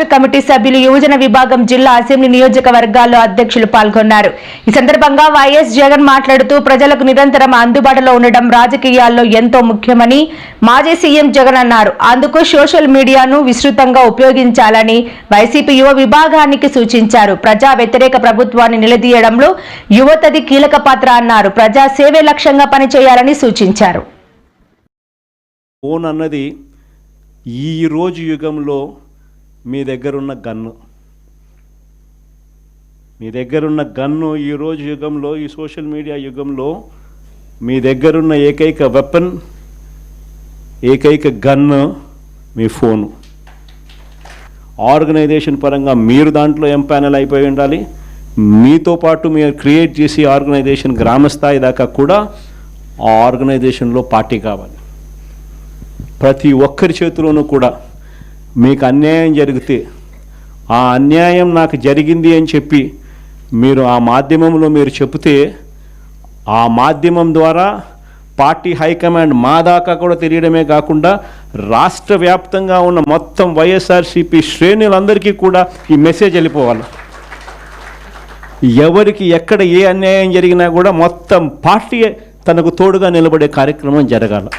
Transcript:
రాష్ట్ర కమిటీ సభ్యులు యువజన విభాగం జిల్లా అసెంబ్లీ నియోజకవర్గాల్లో అధ్యక్షులు పాల్గొన్నారు. ఈ సందర్భంగా వైఎస్ జగన్ మాట్లాడుతూ ప్రజలకు నిరంతరం అందుబాటులో ఉండడం రాజకీయాల్లో ఎంతో ముఖ్యమని మాజీ సీఎం జగన్ అన్నారు. అందుకు సోషల్ మీడియాను విస్తృతంగా ఉపయోగించాలని వైసీపీ యువ విభాగానికి సూచించారు. ప్రజా వ్యతిరేక ప్రభుత్వాన్ని నిలదీయడంలో యువతది కీలక పాత్ర అన్నారు. ప్రజా సేవే లక్ష్యంగా పనిచేయాలని సూచించారు. ఫోన్ అన్నది ఈ రోజు యుగంలో మీ దగ్గరున్న గన్ను. మీ దగ్గరున్న గన్ను ఈ రోజు యుగంలో ఈ సోషల్ మీడియా యుగంలో మీ దగ్గరున్న ఏకైక వెపన్ ఏకైక గన్ను మీ ఫోను. ఆర్గనైజేషన్ పరంగా మీరు దాంట్లో ఎంపానల్ అయిపోయి ఉండాలి? మీతో పాటు మీరు క్రియేట్ చేసి ఆర్గనైజేషన్ గ్రామ స్థాయి దాకా కూడా ఆ ఆర్గనైజేషన్లో పార్టీ కావాలి. ప్రతి ఒక్కరి చేతిలోనూ కూడా మీకు అన్యాయం జరిగితే ఆ అన్యాయం నాకు జరిగింది అని చెప్పి మీరు ఆ మాధ్యమంలో మీరు చెప్తే ఆ మాధ్యమం ద్వారా పార్టీ హైకమాండ్ మా దాకా కూడా తెలియడమే కాకుండా రాష్ట్ర వ్యాప్తంగా ఉన్న మొత్తం వైఎస్ఆర్సీపీ శ్రేణులందరికీ కూడా ఈ మెసేజ్ వెళ్ళిపోవాలి. ఎవరికి ఎక్కడ ఏ అన్యాయం జరిగినా కూడా మొత్తం పార్టీ తనకు తోడుగా నిలబడే కార్యక్రమం జరగాలి.